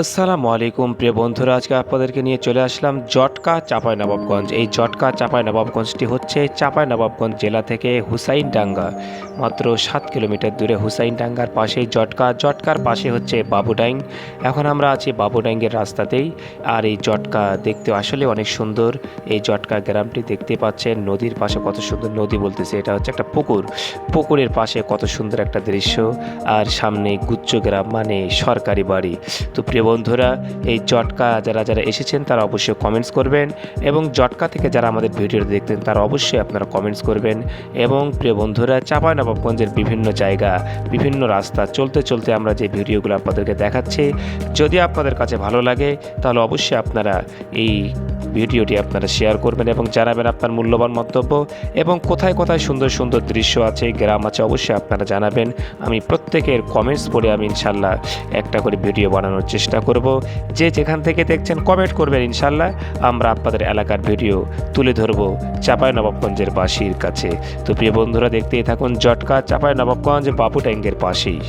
আসসালামু আলাইকুম, প্রিয় বন্ধুরা। আজকে আপনাদেরকে নিয়ে চলে আসলাম জটকা চাপাই নবাবগঞ্জ। এই জটকা চাপাই নবাবগঞ্জটি হচ্ছে চাপাই নবাবগঞ্জ জেলা থেকে হুসাইনডাঙ্গা, মাত্র সাত কিলোমিটার দূরে হুসাইনডাঙ্গার পাশেই জটকা। জটকার পাশে হচ্ছে বাবুডাইং। এখন আমরা আছি বাবুডাইঙ্গের রাস্তাতেই। আর এই জটকা দেখতে আসলে অনেক সুন্দর। এই জটকা গ্রামটি দেখতে পাচ্ছেন নদীর পাশে কত সুন্দর নদী বলতেছে। এটা হচ্ছে একটা পুকুর। পুকুরের পাশে কত সুন্দর একটা দৃশ্য। আর সামনে গুচ্ছ গ্রাম মানে সরকারি বাড়ি। তো প্রিয় বন্ধুরা, এই জটকা যারা যারা এসেছেন, তারা অবশ্যই কমেন্টস করবেন এবং জটকা থেকে যারা আমাদের ভিডিওটি দেখতেন তারা অবশ্যই আপনারা কমেন্টস করবেন এবং প্রিয় বন্ধুরা চাপাই নবাবগঞ্জের বিভিন্ন জায়গা, বিভিন্ন রাস্তা চলতে চলতে আমরা যে ভিডিওগুলো আপনাদেরকে দেখাচ্ছি, যদি আপনাদের কাছে ভালো লাগে, তাহলে অবশ্যই আপনারা এই ভিডিওটি আপনারা শেয়ার করবেন এবং জানাবেন আপনার মূল্যবান মন্তব্য এবং কোথায় কোথায় সুন্দর সুন্দর দৃশ্য আছে, গ্রাম আছে, অবশ্যই আপনারা জানাবেন। আমি প্রত্যেকের কমেন্টস পড়ে আমি ইনশাল্লাহ একটা করে ভিডিও বানানোর চেষ্টা করব। যে যেখান থেকে দেখছেন কমেন্ট করবেন ইনশাল্লাহ আমরা আপনাদের এলাকার ভিডিও তুলে ধরব চাপাই নবাবগঞ্জের বাসির কাছে। তো প্রিয় বন্ধুরা, দেখতেই থাকুন জটকা চাপাই নবাবগঞ্জ বাবু ট্যাঙ্গের পাশেই।